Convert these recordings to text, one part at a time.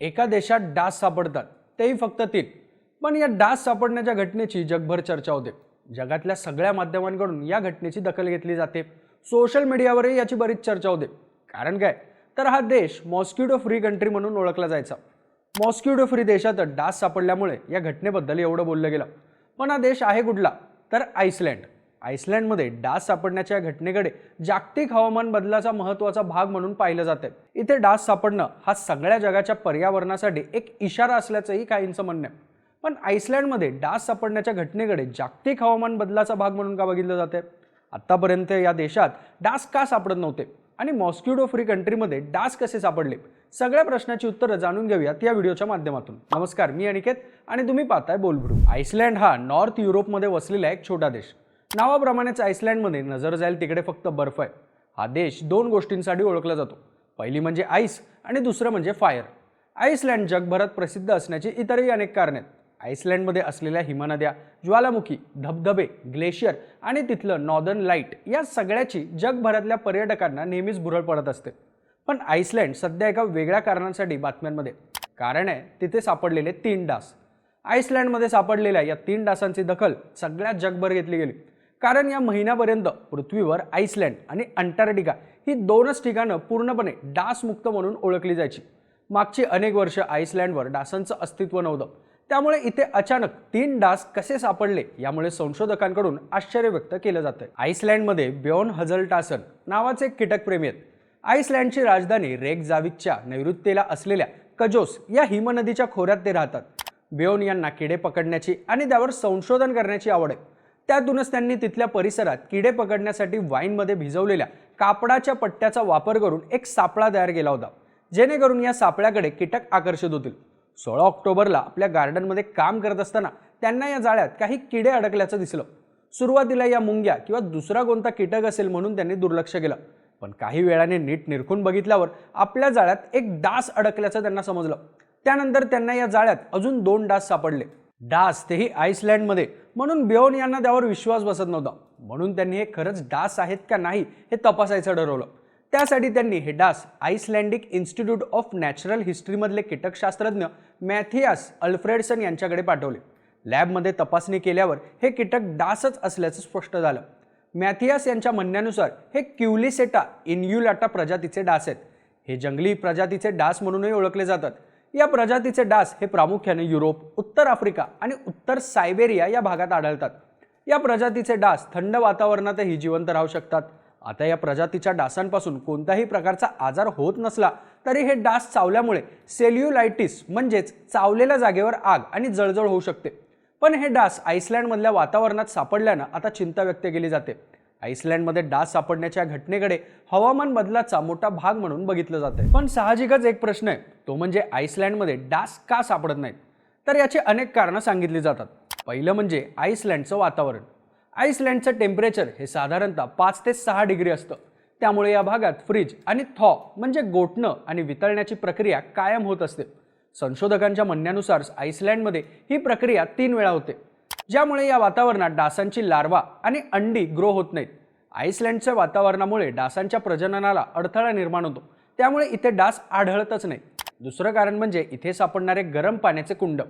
एका देशात डास सापडतात तेही फक्त तीन. पण या डास सापडण्याच्या घटनेची जगभर चर्चा होते. जगातल्या सगळ्या माध्यमांकडून या घटनेची दखल घेतली जाते. सोशल मीडियावरही याची बरीच चर्चा होते. कारण काय? तर हा देश मॉस्किटो फ्री कंट्री म्हणून ओळखला जायचा. मॉस्क्युडो फ्री देशात डास सापडल्यामुळे या घटनेबद्दल एवढं बोललं गेलं. पण हा देश आहे कुठला? तर आईसलँड आयसलँडमध्ये डास सापडण्याच्या या घटनेकडे जागतिक हवामान बदलाचा महत्त्वाचा भाग म्हणून पाहिलं जाते. इथे डास सापडणं हा सगळ्या जगाच्या पर्यावरणासाठी एक इशारा असल्याचंही काहींचं म्हणणं आहे. पण आईसलँडमध्ये डास सापडण्याच्या घटनेकडे जागतिक हवामान बदलाचा भाग म्हणून का बघितलं जाते? आत्तापर्यंत या देशात डास का सापडत नव्हते? आणि मॉस्क्युडो फ्री कंट्रीमध्ये डास कसे सापडले? सगळ्या प्रश्नाची उत्तरं जाणून घेऊयात या व्हिडिओच्या माध्यमातून. नमस्कार मी अनिकेत आणि तुम्ही पाहताय बोलभिडू आईसलँड हा नॉर्थ युरोपमध्ये वसलेला एक छोटा देश. नावाप्रमाणेच आईसलँडमध्ये नजर जाईल तिकडे फक्त बर्फ आहे. हा देश दोन गोष्टींसाठी ओळखला जातो. पहिली म्हणजे आईस आणि दुसरं म्हणजे फायर. आईसलँड जगभरात प्रसिद्ध असण्याची इतरही अनेक कारणे आहेत. आईसलँडमध्ये असलेल्या हिमनद्या ज्वालामुखी धबधबे ग्लेशियर आणि तिथलं नॉर्दर्न लाइट या सगळ्याची जगभरातल्या पर्यटकांना नेहमीच भुरळ पडत असते. पण आईसलँड सध्या एका वेगळ्या कारणांसाठी बातम्यांमध्ये. कारण आहे तिथे सापडलेले तीन डास. आईसलँडमध्ये सापडलेल्या या तीन डासांची दखल सगळ्या जगभर घेतली गेली. कारण या महिन्यापर्यंत पृथ्वीवर आईसलँड आणि अंटार्क्टिका ही दोनच ठिकाणं पूर्णपणे डासमुक्त म्हणून ओळखली जायची. मागची अनेक वर्ष आईसलँडवर डासांचं अस्तित्व नव्हतं. त्यामुळे इथे अचानक तीन डास कसे सापडले यामुळे संशोधकांकडून आश्चर्य व्यक्त केलं जातं आईसलँडमध्ये ब्योन हझल्टासन नावाचे एक कीटकप्रेमी आहेत. आईसलँडची राजधानी रेकजाविकच्या नैऋत्येला असलेल्या कजोस या हिमनदीच्या खोऱ्यात ते राहतात. बेओन यांना किडे पकडण्याची आणि त्यावर संशोधन करण्याची आवड आहे. त्यातूनच त्यांनी तिथल्या परिसरात किडे पकडण्यासाठी वाईनमध्ये भिजवलेल्या कापडाच्या पट्ट्याचा वापर करून एक सापळा तयार केला होता जेणेकरून या सापळ्याकडे कीटक आकर्षित होतील. सोळा ऑक्टोबरला आपल्या गार्डनमध्ये काम करत असताना त्यांना या जाळ्यात काही किडे अडकल्याचं दिसलं. सुरुवातीला या मुंग्या किंवा दुसरा कोणता कीटक असेल म्हणून त्यांनी दुर्लक्ष केलं. पण काही वेळाने नीट निरखून बघितल्यावर आपल्या जाळ्यात एक डास अडकल्याचं त्यांना समजलं. त्यानंतर त्यांना या जाळ्यात अजून दोन डास सापडले. डास तेही आईसलँडमध्ये. म्हणून बेओन यांना त्यावर विश्वास बसत नव्हता. म्हणून त्यांनी हे खरंच डास आहेत का नाही हे तपासायचं ठरवलं. त्यासाठी त्यांनी हे डास आईसलँडिक इन्स्टिट्यूट ऑफ नॅचरल हिस्ट्रीमधले कीटकशास्त्रज्ञ मॅथियास अल्फ्रेडसन यांच्याकडे पाठवले. लॅबमध्ये तपासणी केल्यावर हे कीटक डासच असल्याचं स्पष्ट झालं. मॅथियास यांच्या म्हणण्यानुसार हे क्युलिसेटा इन्युलाटा प्रजातीचे डास आहेत. हे जंगली प्रजातीचे डास म्हणूनही ओळखले जातात. या प्रजातीचे डास हे प्रामुख्याने युरोप उत्तर आफ्रिका आणि उत्तर सायबेरिया या भागात आढळतात. या प्रजातीचे डास थंड वातावरणातही जिवंत राहू शकतात. आता या प्रजातीच्या डासांपासून कोणत्याही प्रकारचा आजार होत नसला तरी हे डास चावल्यामुळे सेल्युलायटिस म्हणजेच चावलेल्या जागेवर आग आणि जळजळ होऊ शकते. पण हे डास आईसलँडमधल्या वातावरणात सापडल्यानं आता चिंता व्यक्त केली जाते. आईसलँडमध्ये डास सापडण्याच्या घटनेकडे हवामान बदलाचा मोठा भाग म्हणून बघितलं जातं पण साहजिकच एक प्रश्न आहे. तो म्हणजे आईसलँडमध्ये डास का सापडत नाहीत? तर याची अनेक कारणं सांगितली जातात. पहिलं म्हणजे आईसलँडचं वातावरण. आईसलँडचं टेम्परेचर हे साधारणतः पाच ते सहा डिग्री असतं. त्यामुळे या भागात फ्रीज आणि थॉ म्हणजे गोठणं आणि वितळण्याची प्रक्रिया कायम होत असते. संशोधकांच्या म्हणण्यानुसार आईसलँडमध्ये ही प्रक्रिया तीन वेळा होते. ज्यामुळे या वातावरणात डासांची लार्वा आणि अंडी ग्रो होत नाहीत. आईसलँडच्या वातावरणामुळे डासांच्या प्रजननाला अडथळा निर्माण होतो. त्यामुळे इथे डास आढळतच नाही. दुसरं कारण म्हणजे इथे सापडणारे गरम पाण्याचे कुंड.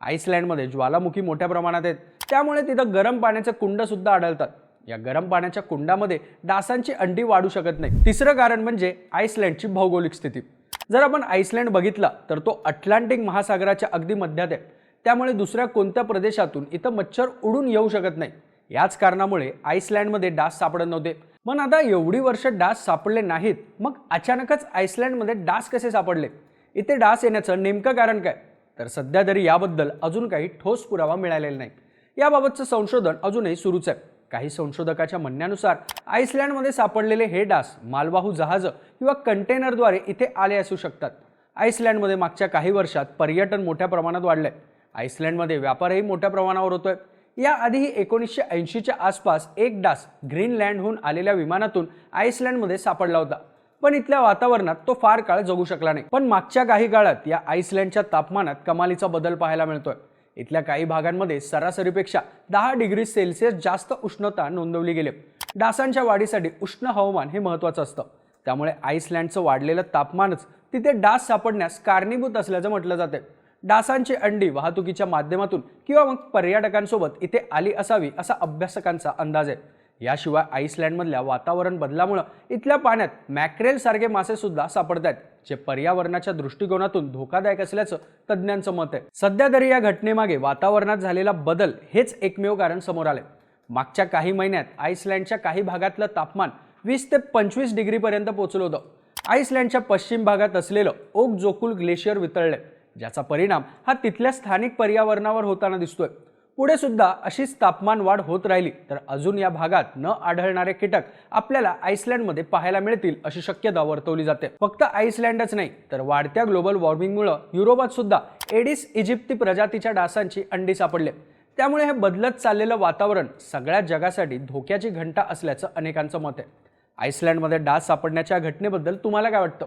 आईसलँडमध्ये ज्वालामुखी मोठ्या प्रमाणात आहेत. त्यामुळे तिथं गरम पाण्याचे कुंडसुद्धा आढळतात. या गरम पाण्याच्या कुंडामध्ये डासांची अंडी वाढू शकत नाही. तिसरं कारण म्हणजे आईसलँडची भौगोलिक स्थिती. जर आपण आईसलँड बघितला तर तो अटलांटिक महासागराच्या अगदी मध्यात आहे. त्यामुळे दुसऱ्या कोणत्या प्रदेशातून इथं मच्छर उडून येऊ शकत नाही? याच कारणामुळे आईसलँडमध्ये डास सापडत नव्हते. पण आता एवढी वर्ष डास सापडले नाहीत मग अचानकच आईसलँडमध्ये डास कसे सापडले? इथे डास येण्याचं नेमकं कारण काय? तर सध्या तरी याबद्दल अजून काही ठोस पुरावा मिळालेला नाही. याबाबतचं संशोधन अजूनही सुरूच आहे. काही संशोधकाच्या म्हणण्यानुसार आईसलँडमध्ये सापडलेले हे डास मालवाहू जहाजं किंवा कंटेनरद्वारे इथे आले असू शकतात. आईसलँडमध्ये मागच्या काही वर्षात पर्यटन मोठ्या प्रमाणात वाढलं आहे आईसलँडमध्ये व्यापारही मोठ्या प्रमाणावर होतोय. याआधीही एकोणीसशे ऐंशीच्या आसपास एक डास ग्रीनलँडहून आलेल्या विमानातून आईसलँडमध्ये सापडला होता. पण इथल्या वातावरणात तो फार काळ जगू शकला नाही. पण मागच्या काही काळात या आईसलँडच्या तापमानात कमालीचा बदल पाहायला मिळतोय. इथल्या काही भागांमध्ये सरासरीपेक्षा दहा डिग्री सेल्सिअस जास्त उष्णता नोंदवली गेली. डासांच्या वाढीसाठी उष्ण हवामान हे महत्त्वाचं असतं. त्यामुळे आईसलँडचं वाढलेलं तापमानच तिथे डास सापडण्यास कारणीभूत असल्याचं म्हटलं जाते डासांची अंडी वाहतुकीच्या माध्यमातून किंवा मग पर्यटकांसोबत इथे आली असावी असा अभ्यासकांचा अंदाज आहे. याशिवाय आईसलँडमधल्या वातावरण बदलामुळं इथल्या पाण्यात मॅक्रेल सारखे सापडत आहेत जे पर्यावरणाच्या दृष्टिकोनातून धोकादायक असल्याचं तज्ज्ञांचं मत आहे. सध्या तरी या घटनेमागे वातावरणात झालेला बदल हेच एकमेव कारण समोर आले मागच्या काही महिन्यात आईसलँडच्या काही भागातलं तापमान वीस ते पंचवीस डिग्रीपर्यंत पोहोचलं होतं. आईसलँडच्या पश्चिम भागात असलेलं ओक जोकुल ग्लेशियर वितळले ज्याचा परिणाम हा तिथल्या स्थानिक पर्यावरणावर होताना दिसतोय. पुढे सुद्धा अशीच तापमान वाढ होत राहिली तर अजून या भागात न आढळणारे कीटक आपल्याला आईसलँडमध्ये पाहायला मिळतील अशी शक्यता वर्तवली जाते. फक्त आईसलँडच नाही तर वाढत्या ग्लोबल वॉर्मिंगमुळे युरोपात सुद्धा एडिस इजिप्ती प्रजातीच्या डासांची अंडी सापडले. त्यामुळे हे बदलत चाललेलं वातावरण सगळ्या जगासाठी धोक्याची घंटा असल्याचं अनेकांचं मत आहे. आईसलँडमध्ये डास सापडण्याच्या घटनेबद्दल तुम्हाला काय वाटतं?